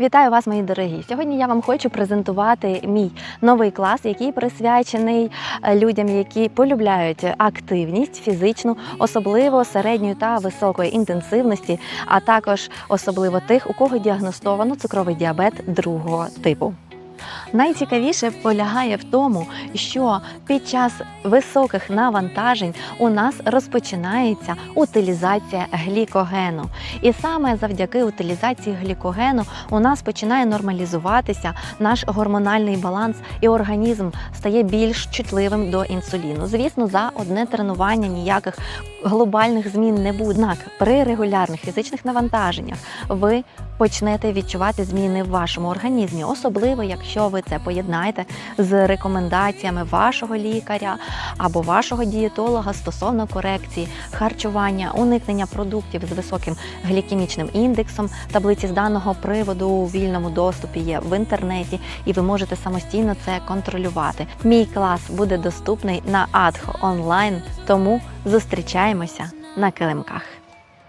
Вітаю вас, мої дорогі! Сьогодні я вам хочу презентувати мій новий клас, який присвячений е, людям, які полюбляють активність фізичну, особливо середньої та високої інтенсивності, а також особливо тих, у кого діагностовано цукровий діабет другого типу. Найцікавіше полягає в тому, що під час високих навантажень у нас розпочинається утилізація глікогену. І саме завдяки утилізації глікогену у нас починає нормалізуватися наш гормональний баланс, і організм стає більш чутливим до інсуліну. Звісно, за одне тренування ніяких глобальних змін не буде. Однак при регулярних фізичних навантаженнях ви почнете відчувати зміни в вашому організмі, особливо якщо ви це поєднаєте з рекомендаціями вашого лікаря або вашого дієтолога стосовно корекції харчування, уникнення продуктів з високим глікемічним індексом. Таблиці з даного приводу у вільному доступі є в інтернеті, і ви можете самостійно це контролювати. Мій клас буде доступний на Адхо онлайн, тому зустрічаємося на килимках.